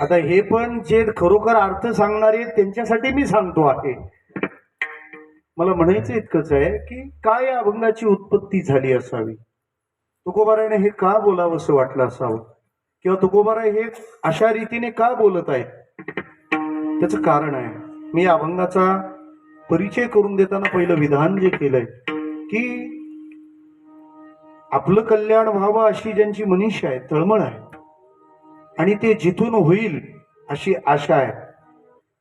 आता हे पण जे खरोखर अर्थ सांगणारे त्यांच्यासाठी मी सांगतो आहे. मला म्हणायचं इतकंच आहे की काय या अभंगाची उत्पत्ती झाली असावी? तुकोबाराने हे का बोलावं असं वाटलं असावं? किंवा तुकोबाराय हे अशा रीतीने का बोलत आहेत? त्याचं कारण आहे. मी या अभंगाचा परिचय करून देताना पहिलं विधान जे केलंय की आपलं कल्याण व्हावं अशी ज्यांची मनीषा आहे तळमळ आहे आणि ते जिथून होईल अशी आशा आहे.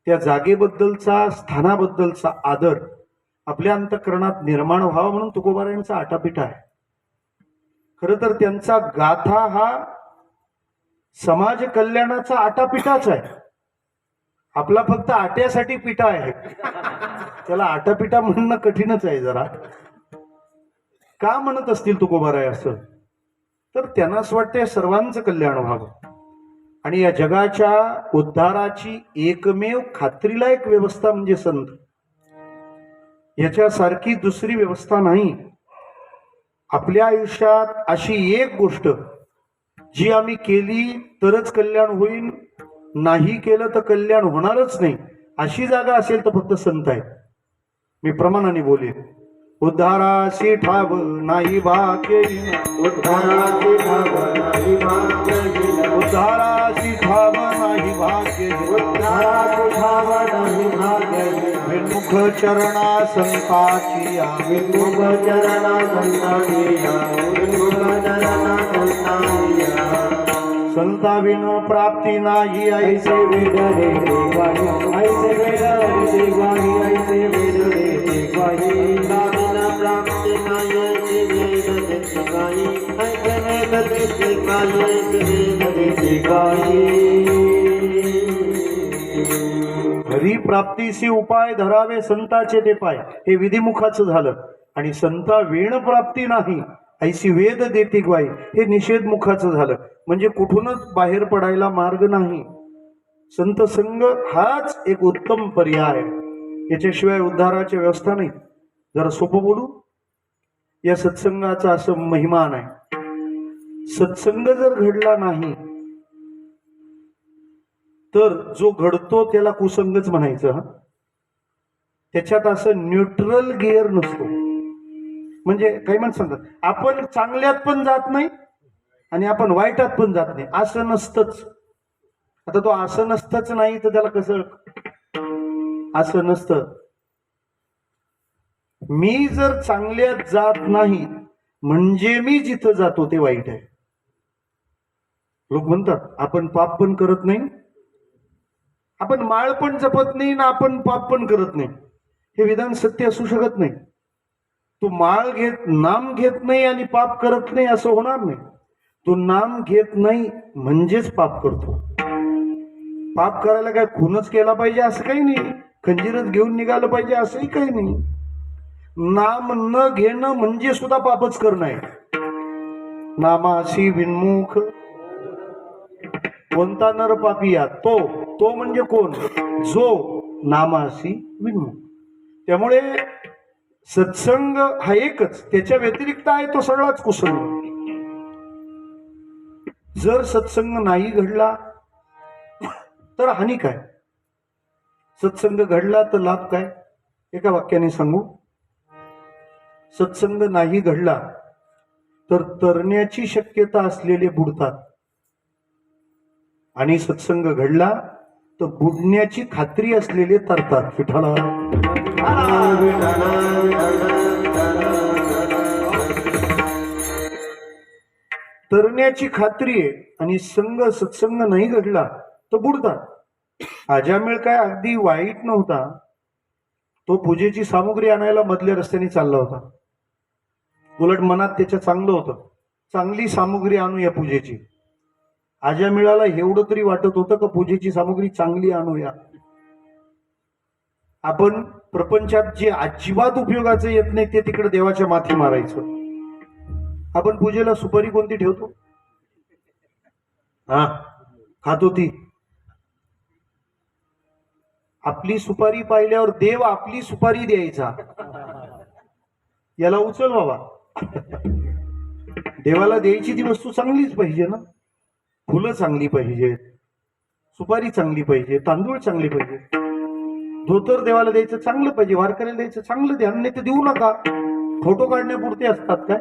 त्या जागेबद्दलचा स्थानाबद्दलचा आदर आपल्या अंतकरणात निर्माण व्हावा म्हणून तुकोबारायांचा आटापिटा आहे. खर तर त्यांचा गाथा हा समाज कल्याणाचा आटापिटाच आहे. आपला फक्त आट्यासाठी पिठा आहे. त्याला आटापिटा म्हणणं कठीणच आहे जरा. का म्हणत असतील तुकोबाराय असं? तर त्यांना असं वाटते सर्वांचं कल्याण व्हावं. आणि या जगाच्या उद्धाराची एकमेव खात्रीलायक व्यवस्था म्हणजे संत. याच्यासारखी दुसरी व्यवस्था नाही. आपल्या आयुष्यात अशी एक गोष्ट जी आम्ही केली तरच कल्याण होईल नाही केलं तर कल्याण होणारच नाही अशी जागा असेल तर फक्त संत आहे मी प्रमाणाने बोलेन. उद्धाराशी ठाव नाही भाग्य उद्धाराशी ठाव नाही भाग्य उद्धाराशी ठाव नाही भाग्य उद्धाराशी ठाव नाही भाग्य विमुख चरणा संताची विमुख चरणा संताची विमुख चरणा संताची या संताविन प्राप्ती नाही ऐसे वेदरे देवाही ऐसे वेदरे देवाही ऐसे वेदरे देवाही प्राप्तीशी हरी उपाय धरावे संताचे ते पाय. हे विधिमुखाचं झालं. आणि संता वेण प्राप्ती नाही ऐशी वेद देती ग्वाई हे निषेधमुखाचं झालं. म्हणजे कुठूनच बाहेर पडायला मार्ग नाही. संत संघ हाच एक उत्तम पर्याय याच्याशिवाय उद्धाराची व्यवस्था नाही. जरा सोपं बोलू? या सत्संगाचा असं महिमान आहे सत्संग जर घडला नाही तर जो घडतो त्याला कुसंगच म्हणायचं हा? त्याच्यात असं न्यूट्रल गिअर नसतो. म्हणजे काही माणसं सांगतात आपण चांगल्यात पण जात नाही आणि आपण वाईटात पण जात नाही. असं नसतंच. आता तो असं नसतंच नाही तर त्याला कसं? असं नसतं. मी जर चांगल्यात जात नाही म्हणजे मी जिथं जातो ते वाईट आहे. लोक म्हणतात आपण पाप पण करत नाही आपण माळ पण जपत नाही ना आपण पाप पण करत नाही. हे विधान सत्य असू शकत नाही. तू माळ घेत नाम घेत नाही आणि पाप करत नाही असं होणार नाही. तू नाम घेत नाही म्हणजेच पाप करतो. पाप करायला काय खूनच केला पाहिजे असं काही नाही. खंजीरच घेऊन निघालं पाहिजे असंही काही नाही. नाम न घेणं म्हणजे सुद्धा पापच करणं आहे. नामाशी विनमुख. कोणता नर पापिया? तो. तो म्हणजे कोण? जो नामाशी विनमुख. त्यामुळे सत्संग हा एकच. त्याच्या व्यतिरिक्त आहे तो सगळाच कुसंग. जर सत्संग नाही घडला तर हानी काय? सत्संग घडला तर लाभ काय? एका वाक्याने सांगू. सत्संग नाही घडला तर तरण्याची शक्यता असलेले बुडतात. आणि सत्संग घडला तर बुडण्याची खात्री असलेले तरतात. विठाला तरण्याची खात्री आहे आणि संघ सत्संग नाही घडला तर बुडतात. आजामेळ काय अगदी वाईट नव्हता. तो पूजेची सामुग्री आणायला मधल्या रस्त्याने चालला होता. उलट मनात त्याच्या चांगलं होतं. चांगली सामुग्री आणू या पूजेची. मिळाला एवढं तरी वाटत होतं का पूजेची सामुग्री चांगली आणूया आपण प्रपंचात जे अजिबात उपयोगाचं येत नाही ते तिकडे देवाच्या माथी मारायचं. आपण पूजेला सुपारी कोणती ठेवतो? हा खातो ती. आपली सुपारी पाहिल्यावर देव आपली सुपारी द्यायचा. याला उचल बाबा. देवाला द्यायची ती वस्तू चांगलीच पाहिजे ना? फुलं चांगली पाहिजेत सुपारी चांगली पाहिजे तांदूळ चांगली पाहिजे. धोतर देवाला द्यायचं चांगलं पाहिजे वारकऱ्याला द्यायचं चांगलं द्या नाही ते देऊ नका. फोटो काढण्यापुरते असतात काय?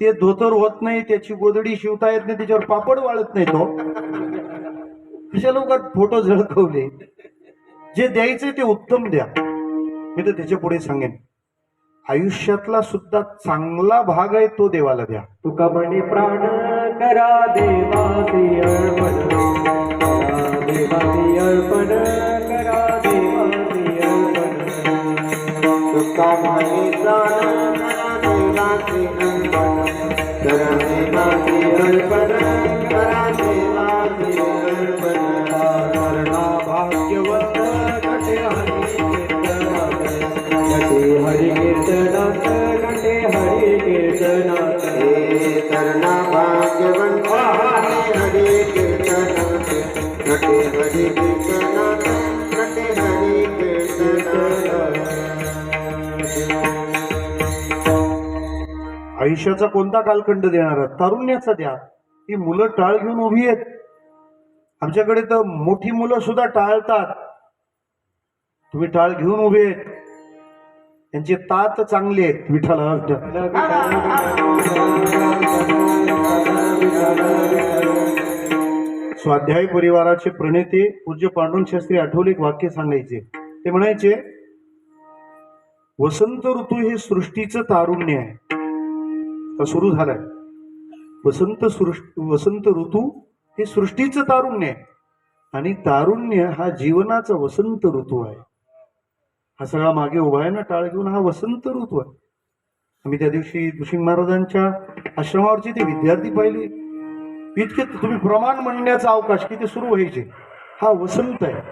ते धोतर होत नाही त्याची गोदडी शिवता येत नाही त्याच्यावर पापड वाळत नाही तो. कशा लोकात फोटो झळकवले? जे द्यायचे ते उत्तम द्या. मी तर त्याच्या पुढे सांगेन. आयुष्यातला सुद्धा चांगला भाग आहे तो देवाला द्या. तुका म्हणे प्राण करा देवासी अर्पण करा अर्पण करा देवासी अर्पण. तुका म्हणे प्राण करा अर्पण. आयुष्याचा कोणता कालखंड देणार तारुण्याचा द्या. ही मुलं टाळ घेऊन उभी आहेत. आमच्याकडे तर मोठी मुलं सुद्धा टाळतात. तुम्ही टाळ घेऊन उभे आहेत. त्यांचे तात चांगले आहेत. विठाला स्वाध्याय परिवाराचे प्रणेते पूज्य पांडुन शास्त्री आठवले एक वाक्य सांगायचे. ते म्हणायचे वसंत ऋतू हे सृष्टीचं तारुण्य आहे. सुरू झालाय. वसंत सृष्टी वसंत ऋतू हे सृष्टीचं तारुण्य आहे. आणि तारुण्य हा जीवनाचा वसंत ऋतू आहे. हा सगळा मागे उभा आहे ना टाळ घेऊन हा वसंत ऋतू आहे. आम्ही त्या दिवशी तुशिंग महाराजांच्या आश्रमावरचे ते विद्यार्थी पाहिले. इतके तुम्ही प्रमाण म्हणण्याचा अवकाश किती सुरू व्हायचे. हा वसंत आहे.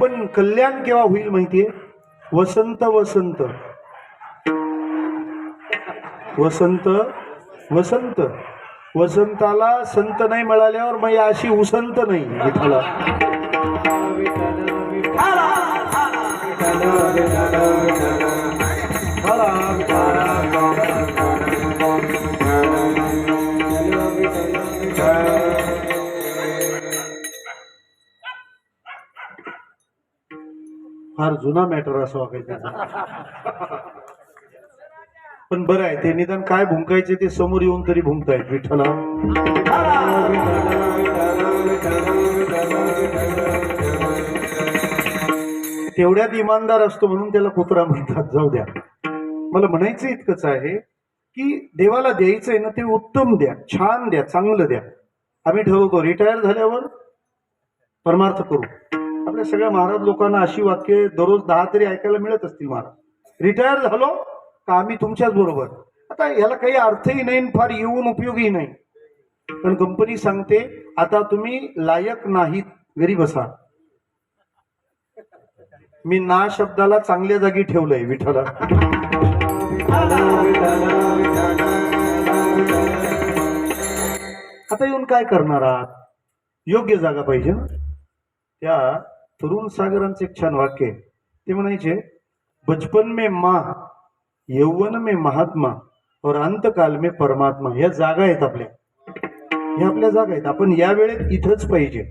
पण कल्याण केव्हा होईल माहितीये? वसंत वसंत. वसंत वसंत. वसंताला संत नाही मिळाल्यावर मग अशी उसंत नाही विठाला फार जुना मॅटर असं वागायचं पण बरं आहे ते निदान काय भुंकायचे ते समोर येऊन तरी भुंकतायत विठ्ठला तेवढ्यात इमानदार असतो म्हणून त्याला कुत्रा म्हणतात जाऊ द्या. मला म्हणायचं इतकंच आहे की देवाला द्यायचंय ना ते उत्तम द्या छान द्या चांगलं द्या. आम्ही ठरवतो रिटायर झाल्यावर परमार्थ करू. आपल्या सगळ्या महाराज लोकांना अशी वाक्य दररोज दहा तरी ऐकायला मिळत असतील महाराज. रिटायर झालो का आम्ही तुमच्याच बरोबर. आता याला काही अर्थही नाही फार येऊन उपयोगही नाही. पण कंपनी सांगते आता तुम्ही लायक नाहीत घरी बसा. मी ना शब्दाला चांगल्या जागी ठेवलंय विठाला आता येऊन काय करणार आहात? योग्य जागा पाहिजे ना. त्या तरुण सागरांचं एक छान वाक्य आहे. ते म्हणायचे बचपन में माँ यौवन में महात्मा और अंतकाल में परमात्मा ह्या जागा आहेत आपल्या. ह्या आपल्या जागा आहेत. आपण या वेळेत इथंच पाहिजे.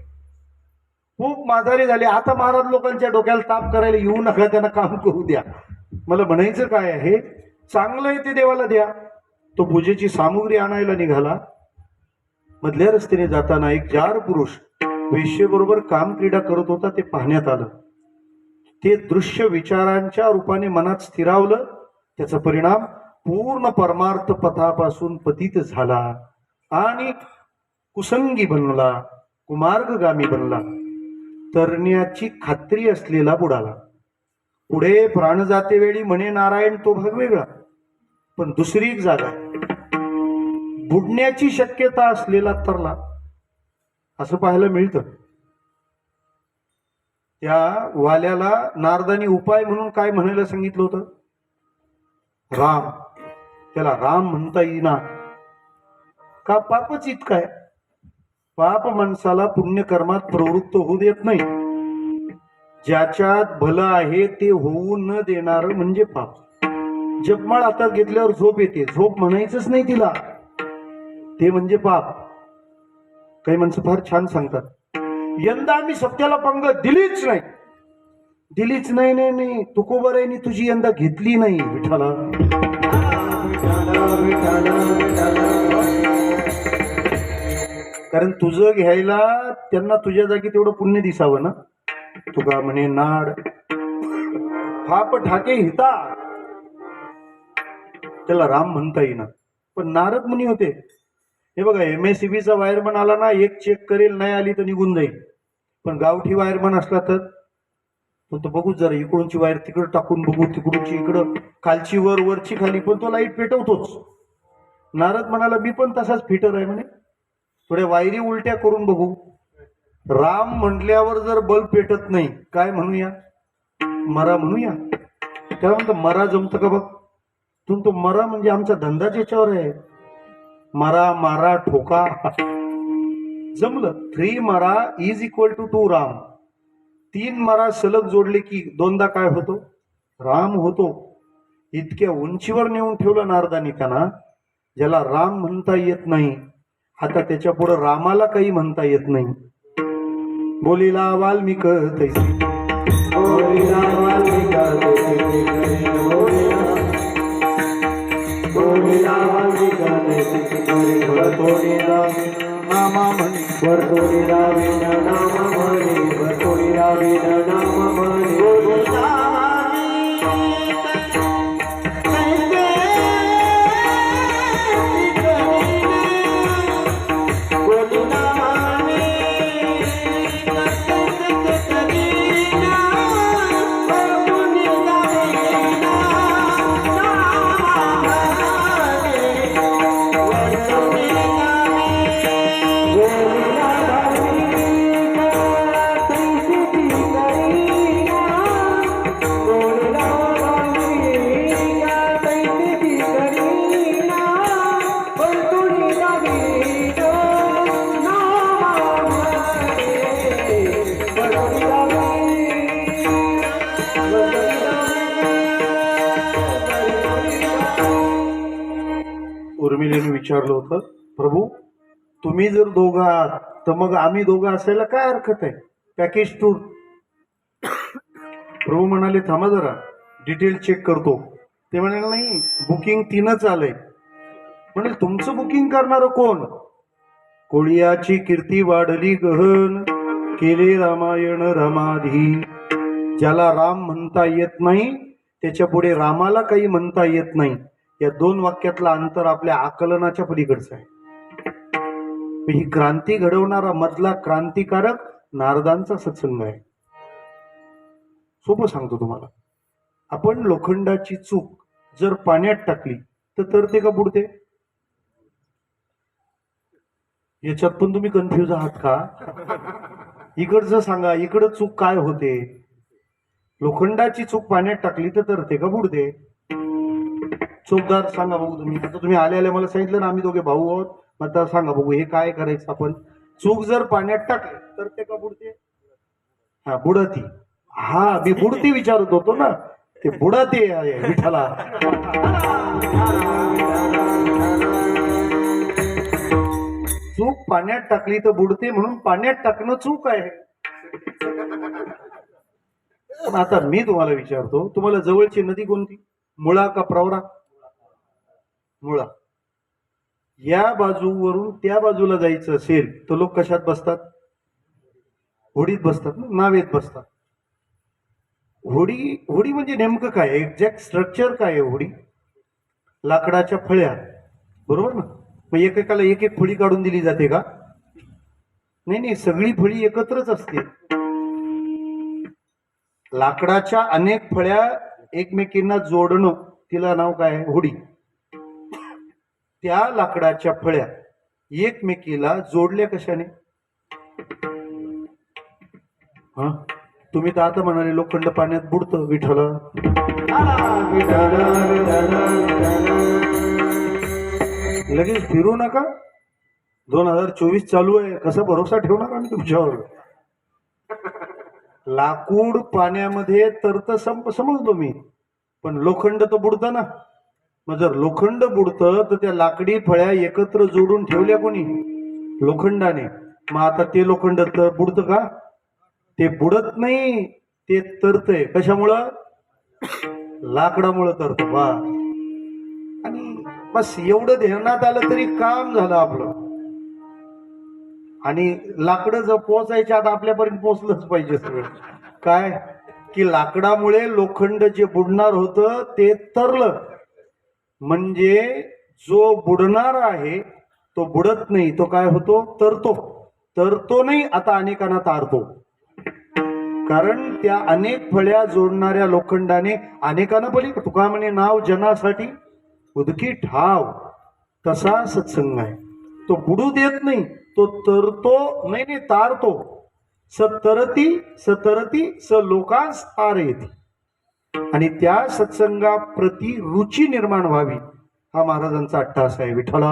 खूप माघारी झाले. आता महाराज लोकांच्या डोक्याला ताप करायला येऊ नका त्यांना काम करू द्या. मला म्हणायचं काय आहे चांगलं आहे ते देवाला द्या. तो पूजेची सामुग्री आणायला निघाला. मधल्या रस्त्याने जाताना एक जार पुरुष वेश्येबरोबर काम क्रीडा करत होता ते पाहण्यात आलं. ते दृश्य विचारांच्या रूपाने मनात स्थिरावलं. त्याचा परिणाम पूर्ण परमार्थ पथापासून पतित झाला आणि कुसंगी बनला कुमार्गगामी बनला. तरण्याची खात्री असलेला बुडाला. पुढे प्राण जातेवेळी म्हणे नारायण तो भाग वेगळा पण दुसरी एक जागा. बुडण्याची शक्यता असलेला तरला. असं पाहायला मिळतं. त्या वाल्याला नारदानी उपाय म्हणून काय म्हणायला सांगितलं होतं? राम. त्याला राम म्हणता येईना. का पापच इतकाय आहे? पाप माणसाला पुण्यकर्मात प्रवृत्त होऊ देत नाही. ज्याच्यात भलं आहे ते होऊ न देणार म्हणजे पाप. जपमाळ आता घेतल्यावर झोप येते. झोप म्हणायचंच नाही तिला. ते म्हणजे पाप. काही माणसं फार छान सांगतात. यंदा आम्ही सत्याला पंगत दिलीच नाही. दिलीच नाही नाही नाही. तुकोबराईनी तुझी यंदा घेतली नाही विठाला कारण तुझं घ्यायला त्यांना तुझ्या जागी तेवढं पुण्य दिसावं ना. तुका म्हणे नाड. फाप ठाके हिता. त्याला राम म्हणता येईना. पण नारद मुनी होते. हे बघा एम एस चा वायरमन आला ना एक चेक करेल नाही आली तर निघून जाईल. पण गावठी वायरमन असला तर? पण तो बघूच जरा इकडूनची वायर तिकडं टाकून बघू तिकडूनची इकडं. खालची वर वरची खाली पण तो लाइट पेटवतोच. नारद म्हणाला मी पण तसाच फिटर आहे म्हणे. थोड्या वायरी उलट्या करून बघू. राम म्हटल्यावर जर बल्ब पेटत नाही काय म्हणूया? मरा म्हणूया? त्याला म्हणतं मरा जमतं का बघ? तुम तो मरा म्हणजे आमचा धंदाच याच्यावर आहे. मरा मारा ठोका. जमलं. थ्री मरा is equal to two Ram. तीन मरा सलग जोडले की दोनदा काय होतो? राम होतो. इतक्या उंचीवर नेऊन ठेवलं नारदानी त्यांना ज्याला राम म्हणता येत नाही. आता त्याच्या पुढे रामाला काही म्हणता येत नाही. बोलीला वाल्मिक तैसी बोलिला वाल्मिका मामा विचारलं होतं प्रभू तुम्ही जर दोघं आहात तर मग आम्ही दोघं असायला काय हरकत आहे? पॅकेज टूर प्रभू म्हणाले थांबा जरा डिटेल चेक करतो. ते म्हणाले नाही बुकिंग तीनच आलंय. म्हणजे तुमचं बुकिंग करणार कोण? कोळियाची कीर्ती वाढली गहन केले रामायण रमाधी. ज्याला राम म्हणता येत नाही त्याच्या पुढे रामाला काही म्हणता येत नाही. या दोन वाक्यातलं अंतर आपल्या आकलनाच्या पलीकडचं आहे. ही क्रांती घडवणारा मधला क्रांतिकारक नारदांचा सत्संग आहे. सोपं सांगतो तुम्हाला. आपण लोखंडाची चूक जर पाण्यात टाकली तर ते का बुडते? याच्यात पण तुम्ही कन्फ्युज आहात का? इकडचं सांगा इकडं चूक काय होते? लोखंडाची चूक पाण्यात टाकली तर तरते का बुडते? चोपदार सांगा बघू तुम्ही. आता तुम्ही आले आले मला सांगितलं ना आम्ही दोघे भाऊ आहोत. मग आता सांगा बघू हे काय करायचं आपण? चूक जर पाण्यात टाकली तर ते का बुडते? हा बुडती. हा मी बुडती विचारत होतो ना. ते बुडते आहे विठाला चूक पाण्यात टाकली तर बुडते म्हणून पाण्यात टाकणं चूक आहे. पण आता मी तुम्हाला विचारतो तुम्हाला जवळची नदी कोणती? मुळा का प्रवरा? मुळा. या बाजूवरून त्या बाजूला जायचं असेल तर लोक कशात बसतात? होडीत बसतात ना नावेत बसतात. होडी होडी म्हणजे नेमकं काय? एक्झॅक्ट स्ट्रक्चर काय आहे होडी? लाकडाच्या फळ्या. बरोबर ना? मग एकेकाला एक एक फळी काढून दिली जाते का? नाही नाही सगळी फळी एकत्रच असते. लाकडाच्या अनेक फळ्या एकमेकींना जोडणं तिला नाव काय आहे? होडी. त्या लाकडाच्या फळ्या एकमेकीला जोडल्या कशाने? हा? तुम्ही तर आता म्हणाले लोखंड पाण्यात बुडतं विठला लगेच फिरू नका. दोन हजार चोवीस चालू आहे. कसा भरोसा ठेवणार आम्ही तुमच्यावर? लाकूड पाण्यामध्ये तर तर समजलो मी. पण लोखंड तर बुडतं ना. मग जर लोखंड बुडतं तर त्या लाकडी फळ्या एकत्र जोडून ठेवल्या कोणी? लोखंडाने. मग आता ते लोखंड तर बुडतं का? ते बुडत नाही ते तरतय. कशामुळं? लाकडामुळं तरत. वा. आणि बस एवढं ध्यानात आलं तरी काम झालं आपलं. आणि लाकडं जर पोचायच्या आता आपल्यापर्यंत पोचलंच पाहिजे सगळं. काय? की लाकडामुळे लोखंड जे बुडणार होतं ते तरलं. म्हणजे जो बुडणार आहे तो बुडत नाही. तो काय होतो? तरतो. तरतो नाही आता अनेकांना तारतो. कारण त्या अनेक फळ्या जोडणाऱ्या लोखंडाने अनेकांना पली तुका म्हणे नाव जनासाठी उदकी ठाव. तसा सत्संग आहे. तो बुडू देत नाही. तो तरतो नाही नाही तारतो. सतरती सतरती स लोकांस तार येते आणि त्या सत्संगाप्रती रुची निर्माण व्हावी हा महाराजांचा अट्टास आहे विठ्ठला.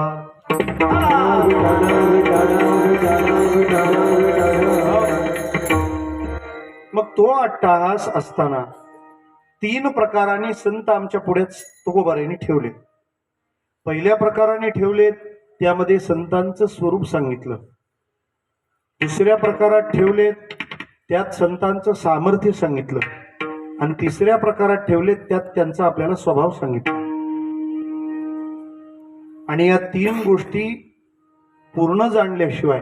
मग तो अट्टाहास असताना तीन प्रकाराने संत आमच्या पुढे तुकोबारीने ठेवले. पहिल्या प्रकाराने ठेवलेत त्यामध्ये संतांचं स्वरूप सांगितलं. दुसऱ्या प्रकारात ठेवले त्यात संतांचं सामर्थ्य सांगितलं. आणि तिसऱ्या प्रकारात ठेवले त्यात त्यांचा आपल्याला स्वभाव सांगितला. आणि या तीन गोष्टी पूर्ण जाणल्याशिवाय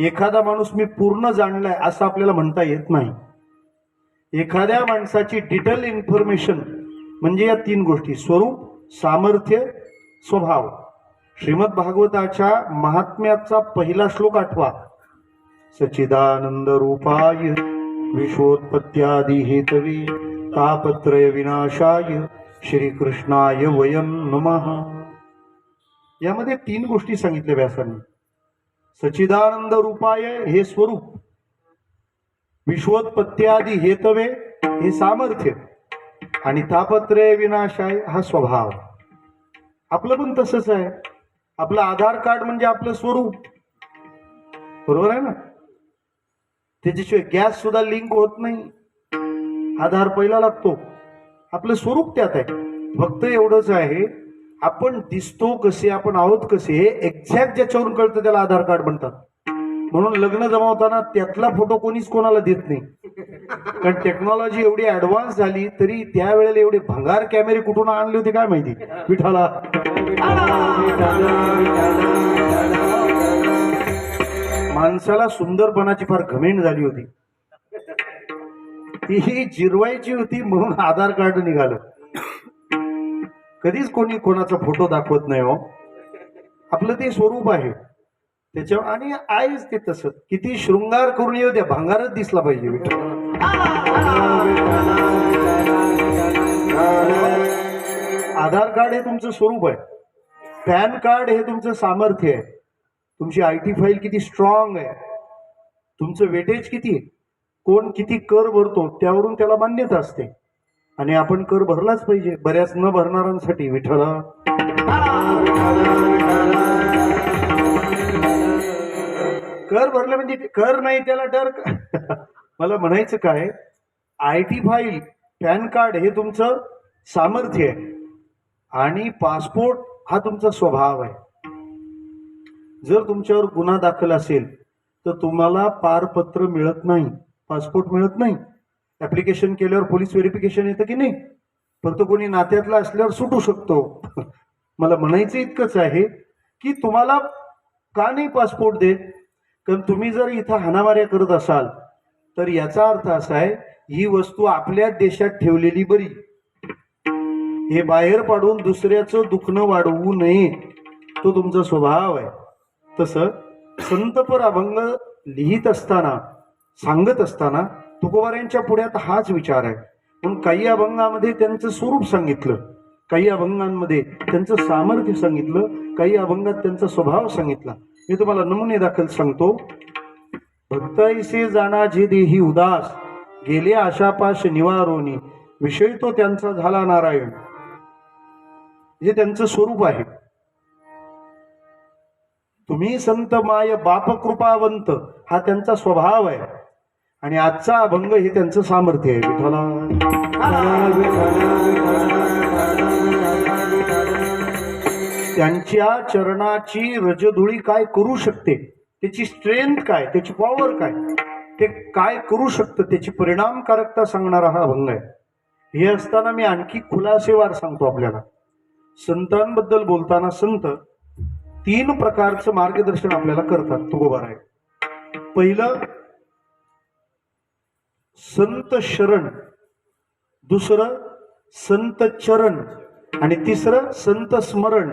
एखादा माणूस मी पूर्ण जाणलाय असं आपल्याला म्हणता येत नाही. एखाद्या माणसाची डिटेल इन्फॉर्मेशन म्हणजे या तीन गोष्टी स्वरूप सामर्थ्य स्वभाव. श्रीमद भागवताच्या महात्म्याचा पहिला श्लोक आठवा. सचिदानंद रूपाय विश्वोत्पत्त्यादी हेतवे तापत्रय विनाशाय श्रीकृष्णाय वयम नमः. यामध्ये तीन गोष्टी सांगितल्या व्यासांनी. सचिदानंद रूपाय हे स्वरूप विश्वोत्पत्त्यादी हेतवे हे सामर्थ्य आणि तापत्रय विनाशाय हा स्वभाव. आपलं पण तसंच आहे. आपलं आधार कार्ड म्हणजे आपलं स्वरूप. बरोबर आहे ना? त्याच्याशिवाय गॅस सुद्धा लिंक होत नाही. आधार पहिला लागतो. आपलं स्वरूप त्यात आहे. फक्त एवढंच आहे आपण दिसतो कसे आपण आहोत कसे हे एक्झॅक्ट ज्याच्यावरून कळतं त्याला आधार कार्ड म्हणतात. म्हणून लग्न जमावताना त्यातला फोटो कोणीच कोणाला देत नाही. कारण टेक्नॉलॉजी एवढी ऍडव्हान्स झाली तरी त्यावेळेला एवढे भंगार कॅमेरे कुठून आणले होते काय माहिती? विठाला माणसाला सुंदरपणाची फार घमेंड झाली होती. ती जिरवायची होती म्हणून आधार कार्ड निघालं. कधीच कोणी कोणाचा फोटो दाखवत नाही हो. आपलं ते स्वरूप आहे. त्याच्या आणि आहेच ते तसं. किती शृंगार करून येऊ द्या भांगारच दिसला पाहिजे आधार कार्ड हे तुमचं स्वरूप आहे. पॅन कार्ड हे तुमचं सामर्थ्य आहे. तुमची आय टी फाईल किती स्ट्रॉंग आहे. तुमचं वेटेज किती कोण किती कर भरतो त्यावरून त्याला मान्यता असते. आणि आपण कर भरलाच पाहिजे. बऱ्याच न भरणाऱ्यांसाठी विठ्ठल. कर भरलं म्हणजे कर नाही त्याला डर. मला म्हणायचं काय? I T file PAN card हे तुमचं सामर्थ्य आहे. आणि पासपोर्ट हा तुमचा स्वभाव आहे. जर तुमच्यावर गुन्हा दाखल असेल तर तुम्हाला पारपत्र मिळत नाही पासपोर्ट मिळत नाही. ऍप्लिकेशन केल्यावर पोलीस व्हेरिफिकेशन येतं की नाही? फक्त कोणी नात्यातला असल्यावर सुटू शकतो. मला म्हणायचं इतकंच आहे की तुम्हाला का नाही पासपोर्ट देत? कारण तुम्ही जर इथं हाणामाऱ्या करत असाल तर याचा अर्थ असा आहे ही वस्तू आपल्या देशात ठेवलेली बरी. हे बाहेर पाडून दुसऱ्याचं दुखणं वाढवू नये तो तुमचा स्वभाव आहे. तसं संतपर अभंग लिहित असताना सांगत असताना तुकोबाऱ्यांच्या पुढ्यात हाच विचार आहे. पण काही अभंगामध्ये त्यांचं स्वरूप सांगितलं काही अभंगांमध्ये त्यांचं सामर्थ्य सांगितलं काही अभंगात त्यांचा स्वभाव सांगितला. मी तुम्हाला नमुने दाखल सांगतो. भक्ताईसे जाणा जे देही उदास गेले आशापाश निवारोनी. विषय तो त्यांचा झाला नारायण. हे त्यांचं स्वरूप आहे. तुम्ही संत माय बाप कृपावंत हा त्यांचा स्वभाव आहे. आणि आजचा अभंग हे त्यांचं सामर्थ्य आहे. विठ्ठला. त्यांच्या चरणाची रजधुळी काय करू शकते? त्याची स्ट्रेंथ काय? त्याची पॉवर काय? ते काय करू शकतं? त्याची परिणामकारकता सांगणारा हा अभंग आहे. हे असताना मी आणखी खुलासेवार सांगतो आपल्याला. संतांबद्दल बोलताना संत तीन प्रकारचं मार्गदर्शन आपल्याला करतात तुकोबार आहे. पहिलं संत शरण दुसरं संत चरण आणि तिसरं संत स्मरण.